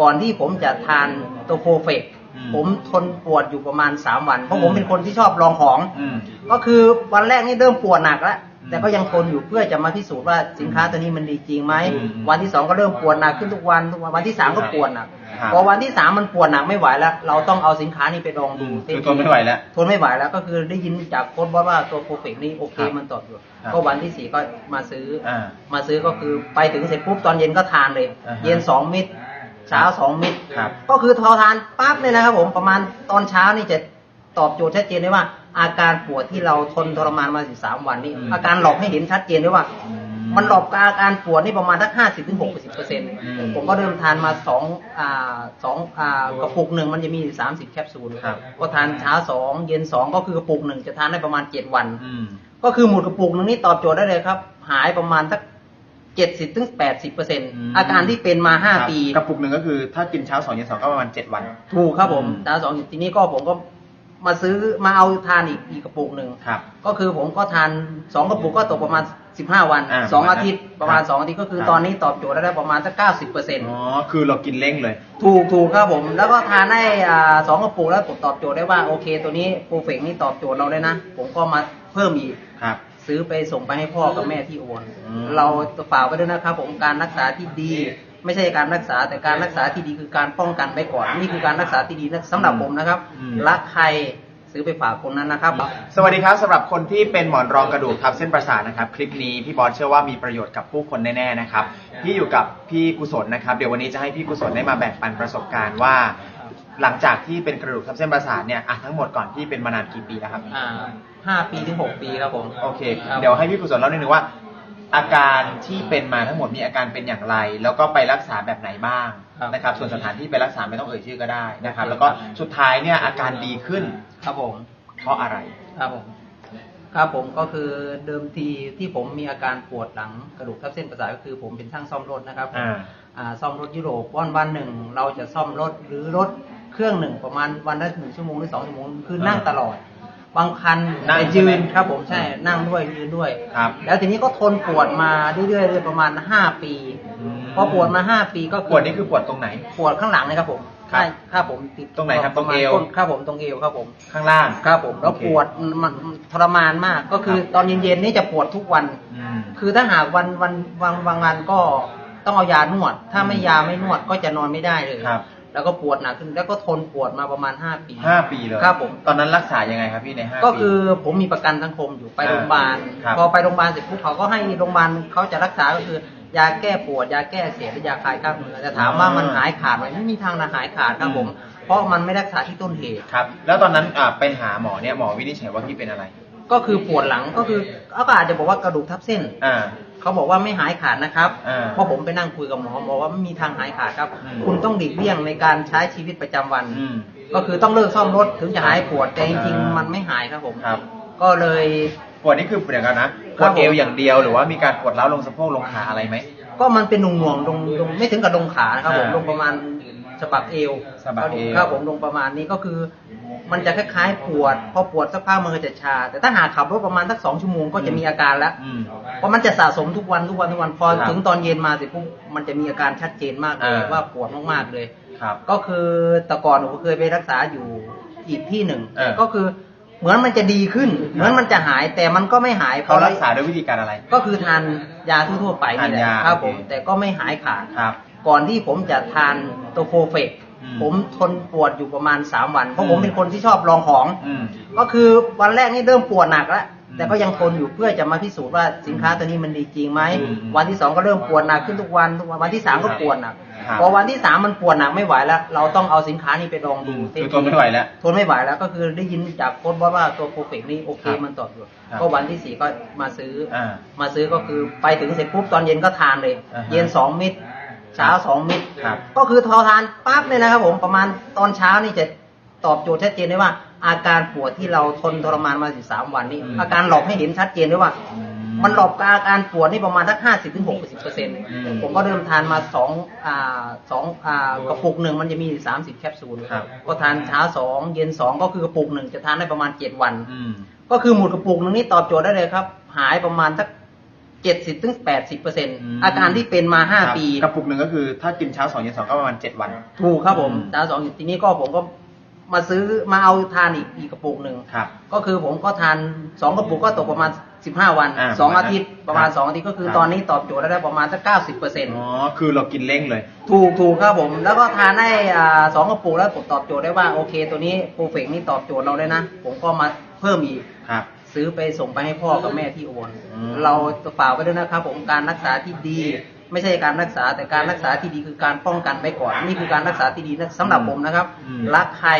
ก่อนที่ผมจะทานตัวโฟเฟกอืมผมทนปวดอยู่ประมาณ3วัน เพราะผมอืมเป็นคนที่ชอบลองของอืมก็คือวันแรกนี่เริ่มปวดหนักแล้วอืมแต่ก็ยังทนอยู่เพื่อจะมาพิสูจน์ว่าสินค้าตัวนี้มันดีจริงไหมอืมวันที่สองก็เริ่มปวดหนักขึ้นทุกวันทุกวันวันที่สามก็ปวดหนักครับพอวันที่สามมันปวดหนักไม่ไหวแล้ว เราต้องเอาสินค้านี้ไปลองดูคือทนไม่ไหวแล้วทนไม่ไหวแล้วก็คือได้ยินจากโค้ชว่าว่าตัวโปรเฟกนี่โอเคครับมันตอบอยู่ครับก็วันที่สี่ก็มาซื้อออ่ามาซื้อก็คือไปถึงเสร็จปุ๊บตอนเย็นก็ทานเลยอ่าฮะเย็นสองเม็ด เช้าสองเม็ดครับ ก็คือทอทานปั๊บเลยนะครับผมประมาณตอนเช้านี่จะตอบโจทย์ชัดเจนได้ว่า อาการปวดที่เราทนทรมานมาสิบสามวันนี้อืม อาการหลอกให้เห็นชัดเจนได้ว่าอืมันหลอกอาการปวดนี่ประมาณสักห้าสิบถึงหกสิบเปอร์เซ็นต์มผมก็เริ่มทานมาสองอ่าสองอ่ากระปุกหนึ่งมันจะมีสามสิบแคปซูลครับ ก็ทานเช้าสองเย็นสองก็คือกระปุกหนึ่งจะทานได้ประมาณเจ็ดวัน อืม ก็คือหมดกระปุกหนึ่งนี่ตอบโจทย์ได้เลยครับ หายประมาณสัก เจ็ดสิบถึงแปดสิบเปอร์เซ็นต์อืมอาการที่เป็นมาห้าครับปีกระปุกหนึ่งก็คือ ถ้ากินเช้าสองเย็นสองก็ประมาณเจ็ดวัน ถูกครับผมอืมเช้าสองทีนี้ก็ผมก็มาซื้อมาเอาทานอีกอีกกระปุกหนึ่งครับก็คือผมก็ทานสองกระปุกก็ตกประมาณสิบห้าวันอ่าสองประมาณอาทิตย์นั้นประมาณครับสองอาทิตย์ก็คือครับตอนนี้ตอบโจทย์ได้ประมาณสักเก้าสิบเปอร์เซ็นต์อ๋อคือเรากินเร่งเลย ถูกถูกครับผม แล้วก็ทานได้อ่าสองกระปุกแล้วผมตอบโจทย์ได้ว่าโอเค ตัวนี้โปรเฟกนี่ตอบโจทย์เราได้นะ ผมก็มาเพิ่มอีกครับ ซื้อไปส่งไปให้พ่อกับแม่ที่โอนอืมเราฝากไว้ด้วยนะครับ ผมการรักษาที่ดี ไม่ใช่การรักษาแต่การรักษาที่ดีคือการป้องกันไปก่อน นี่คือการรักษาที่ดีนะสำหรับผมนะครับอืมรักใครซื้อไปฝากคนนั้นนะครับ สวัสดีครับสำหรับคนที่เป็นหมอนรองกระดูกทับเส้นประสาทนะครับ คลิปนี้พี่บอสเชื่อว่ามีประโยชน์กับผู้คนแน่ๆนะครับพี่อยู่กับพี่กุศลนะครับ เดี๋ยววันนี้จะให้พี่กุศลได้มาแบ่งปันประสบการณ์ว่า หลังจากที่เป็นกระดูกทับเส้นประสาทเนี่ยอะทั้งหมดก่อนพี่เป็นมานานกี่ปีแล้วครับ อ่าห้าปีถึงหกปีครับผม โอเค ครับ เดี๋ยวให้พี่กุศลเล่าหนึ่งว่า อาการที่เป็นมาทั้งหมดมีอาการเป็นอย่างไร แล้วก็ไปรักษาแบบไหนบ้างครับนะครับ ส่วนสถานที่ไปรักษาไม่ต้องเอ่ยชื่อก็ได้นะครับโอเคแล้วก็สุดท้ายเนี่ยอาการดีขึ้นครับผม เพราะอะไร ครับผม ครับผมก็คือเดิมทีที่ผมมีอาการปวดหลังกระดูกทับเส้นประสาทก็คือผมเป็นช่างซ่อมรถนะครับอ่า อ่าซ่อมรถยุโรปวันวันหนึ่งเราจะซ่อมรถหรือรถ เครื่องหนึ่งประมาณวันละหนึ่งชั่วโมงหรือสองชั่วโมงคือนั่งตลอด บางคันนั่งจะใช่ยืไหมนครับผมใช่นั่งด้วยยืนด้วย ครับ แล้วทีนี้ก็ทนปวดมาเรื่อยๆเลยประมาณห้าปีพอปวดมาห้าปีก็ปวดนี่คือปวดตรงไหน ปวดข้างหลังเลยครับผมครับใช่ครับผมติดตรงไหนครับตรงเอวปะมาณก้นครับผมตรงเอวครับผม ข้างล่าง ครับผมแล้วโอเคปวดมันทรมานมากก็คือครับ ตอนเย็นๆนี่จะปวดทุกวัน อืม คือถ้าหากวันวันบางบางวันก็ต้องเอายานวด ถ้าไม่ยาไม่นวดก็จะนอนไม่ได้เลยครับ แล้วก็ปวดหนักขึ้นแล้วก็ทนปวดมาประมาณห้าปีห้าปีเลยครับผม ตอนนั้นรักษายังไงครับพี่ในห้าปี ก็คือผมมีประกันสังคมอยู่ไปอ่าโรงพยาบาลครับพอไปโรงพยาบาลเสร็จปุ๊บเขาก็ให้โรงพยาบาลเขาจะรักษาก็คือยาแก้ปวดยาแก้เสียดและยาคลายกล้ามเนื้อแต่ถามว่ามันหายขาดไหมไม่มีทางนะหายขาดครับผมเพราะมันไม่รักษาที่ต้นเหตุ ครับ แล้วตอนนั้นอ่าไปหาหมอเนี่ยหมอวินิจฉัยว่าพี่เป็นอะไร ก็คือปวดหลังก็คือเขาก็อาจจะบอกว่ากระดูกทับเส้น อ่า เขาบอกว่าไม่หายขาดนะครับอ่าเพราะผมไปนั่งคุยกับหมอบอกว่าไม่มีทางหายขาดครับอืมคุณต้องหลีกเลี่ยงในการใช้ชีวิตประจำวันอืมก็คือต้องเลิกซ่อมรถถึงจะหายปวดแต่จริงอ่าๆมันไม่หายครับผมครับก็เลยปวดนี่คือเดี๋ยวกันนะปครัวบดผมเอวอย่างเดียวหรือว่ามีการปวดร้าวลงสะโพกลงขาอะไรไหมก็มันเป็นหน่วงๆลงลงไม่ถึงกับลงขานะครับผมอ่าลงประมาณสะบักเอวสะบักเอวครับผมลงประมาณนี้ก็คือ มันจะคล้ายๆปวด พอปวดสักพักมันก็จะชา แต่ถ้าหากขับรถประมาณสักสองชั่วโมงก็จะมีอาการแล้ว อืม เพราะมันจะสะสมทุกวันทุกวันทุกวันพอครับถึงตอนเย็นมาเสร็จปุ๊บมันจะมีอาการชัดเจนมากเลยอ่า ว่าปวดมากๆเลย ครับ ก็คือแต่ก่อนผมเคยไปรักษาอยู่อีกที่หนึ่งเออ ก็คือเหมือนมันจะดีขึ้น เหมือนมันจะหายแต่มันก็ไม่หายเขารักษาด้วยวิธีการอะไร ก็คือทานยาทั่วๆไปนี่แหละทานยาครับโอเคผมแต่ก็ไม่หายขาด ครับ ก่อนที่ผมจะทานตัวโฟเฟกอืม ผมทนปวดอยู่ประมาณ3วัน เพราะผมอืมเป็นคนที่ชอบลองของ อืม ก็คือวันแรกนี่เริ่มปวดหนักแล้ว อืมแต่ก็ยังทนอยู่เพื่อจะมาพิสูจน์ว่าสินค้าตัวนี้มันดีจริงไหม อืมวันที่สองก็เริ่มปวดหนักขึ้นทุกวันทุกวันวันที่สามก็ปวดหนัก ครับ พอวันที่สามมันปวดหนักไม่ไหวแล้ว เราต้องเอาสินค้านี้ไปลองดูคือทนไม่ไหวแล้ว ทนไม่ไหวแล้วก็คือได้ยินจากโค้ชว่าว่าตัวโปรเฟกนี่โอเคครับมันตอบอยู่ครับก็วันที่สี่ก็มาซื้อออ่ามาซื้อก็คือไปถึงเสร็จปุ๊บตอนเย็นก็ทานเลย อ่าฮะเย็นสองเม็ด เช้าสองเม็ดครับ ก็คือทอทานปั๊บเลยนะครับผมประมาณตอนเช้านี่จะตอบโจทย์ชัดเจนได้ว่า อาการปวดที่เราทนทรมานมาสิบสามวันนี้ อืม อาการหลอกให้เห็นชัดเจนได้ว่าอืมันหลอกอาการปวดนี่ประมาณสักห้าสิบถึงหกสิบเปอร์เซ็นต์อืมผมก็เริ่มทานมาสองอ่าสองอ่ากระปุกหนึ่งมันจะมีสามสิบแคปซูลครับ ก็ทานเช้าสองเย็นสองก็คือกระปุกหนึ่งจะทานได้ประมาณเจ็ดวัน อืม ก็คือหมดกระปุกหนึ่งนี่ตอบโจทย์ได้เลยครับ หายประมาณสัก 70ถึง80เปอร์เซ็นต์อาการที่เป็นมาครับ5ปี กระปุกหนึ่งก็คือถ้ากินเช้าสองเย็นสองก็ประมาณเจ็ดวัน ถูกครับผมอืมดาวสองอยู่ทีนี้ก็ผมก็มาซื้อมาเอาทานอีกอีกกระปุกหนึ่งครับก็คือผมก็ทานสองกระปุกก็ตกประมาณ15วันอ่าสองประมาณอาทิตย์นั้นประมาณครับสองอาทิตย์ก็คือครับตอนนี้ตอบโจทย์ได้ประมาณสักเก้าสิบเปอร์เซ็นต์อ๋อคือเรากินเร่งเลย ถูกถูกครับผม แล้วก็ทานได้อ่าสองกระปุกแล้วผมตอบโจทย์ได้ว่าโอเค ตัวนี้โปรเฟกนี่ตอบโจทย์เราได้นะ ผมก็มาเพิ่มอีกครับ ซื้อไปส่งไปให้พ่อกับแม่ที่อุบลอืมเราฝากไว้ด้วยนะครับผมการรักษาที่ดี ไม่ใช่การรักษาแต่การรักษาที่ดีคือการป้องกันไว้ก่อน นี่คือการรักษาที่ดีนะสำหรับผมนะครับอืมรักใคร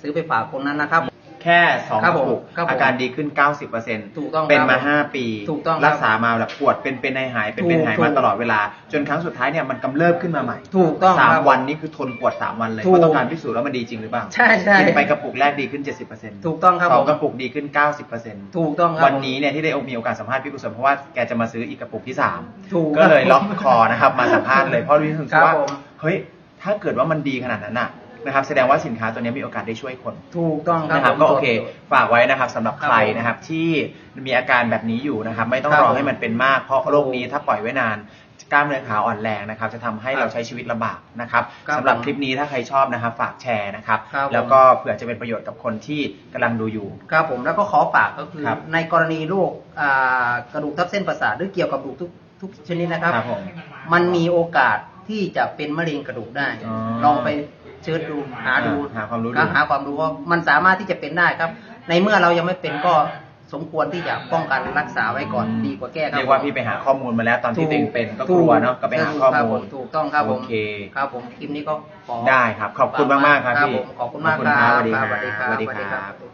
ซื้อไปฝากคนนั้นนะครับ แค่สองครักบระผมปุกครับผมอาการดีขึ้น 90%ถูกต้องครับเป็นมา 5 ปี ถูกต้องครับรักษามาแบบปวดเป็นเป็นหายหายเป็นเป็นหายถูก มาถูกตลอดเวลา จนครั้งสุดท้ายเนี่ยมันกำเริบขึ้นมาใหม่ถูกต้องสามครับ วันนี่คือทนปวด3วันเลยถูก เพราะต้องการพิสูจน์ว่ามันดีจริงหรือเปล่าใช่ใช่กินไปกระปุกแรกดีขึ้น 70%ถูกต้องครับสองผมกระปุกดีขึ้น 90%ถูกต้องครับวันนี้เนี่ยที่ได้มีโอกาสสัมภาษณ์พี่กุศลเพราะว่าแกจะมาซื้ออีกกระปุกที่3ถูกก็เลยล็อกคอนะครับมาสัมภาษณ์เลยเพราะรู้สึกครับว่าผม เฮ้ยถ้าเกิดว่ามันดีขนาดนั้นน่ะ นะครับ แสดงว่าสินค้าตัวนี้มีโอกาสได้ช่วยคน ถูกต้องครับนะครับผมก็โอเค ฝากไว้นะครับสำหรับครับใครผมนะครับที่มีอาการแบบนี้อยู่นะครับ ไม่ต้องครับรอผมให้มันเป็นมากเพราะโรคนี้ถ้าปล่อยไว้นานกล้ามเนื้อขาอ่อนแรงนะครับ จะทำให้ครับเราใช้ชีวิตลำบากนะครับครับสำหรับผมคลิปนี้ถ้าใครชอบนะครับ ฝากแชร์นะครับครับผมแล้วก็เผื่อจะเป็นประโยชน์กับคนที่กำลังดูอยู่ ครับผมแล้วก็ขอฝากก็คือครับในกรณีโรคอ่ากระดูกทับเส้นประสาทหรือเกี่ยวกับกระดูกทุกทุกชนิดนะครับครับผมมันมีโอกาสที่จะเป็นมะเร็งกระดูกได้อ๋อลองไป เชิญดูหาดูหาความรู้ดูก็หาความรู้ว่ามันสามารถที่จะเป็นได้ครับ ในเมื่อเรายังไม่เป็นก็สมควรที่จะป้องกันรักษาไว้ก่อนดีกว่าแก้ครับเรียกว่าพี่ไปหาข้อมูลมาแล้วตอนที่ตัวเองเป็นก็กลัวเนาะก็ไปหาข้อมูลถูกต้องครับผมโอเคครับผมคลิปนี้ก็ขอได้ครับ ขอบคุณมากๆครับครับพี่ผมขอบคุณมากขอบคุณคครัรับบสวัสดีครับสวัสดีครับสวัสดีครับสวัสดีครับ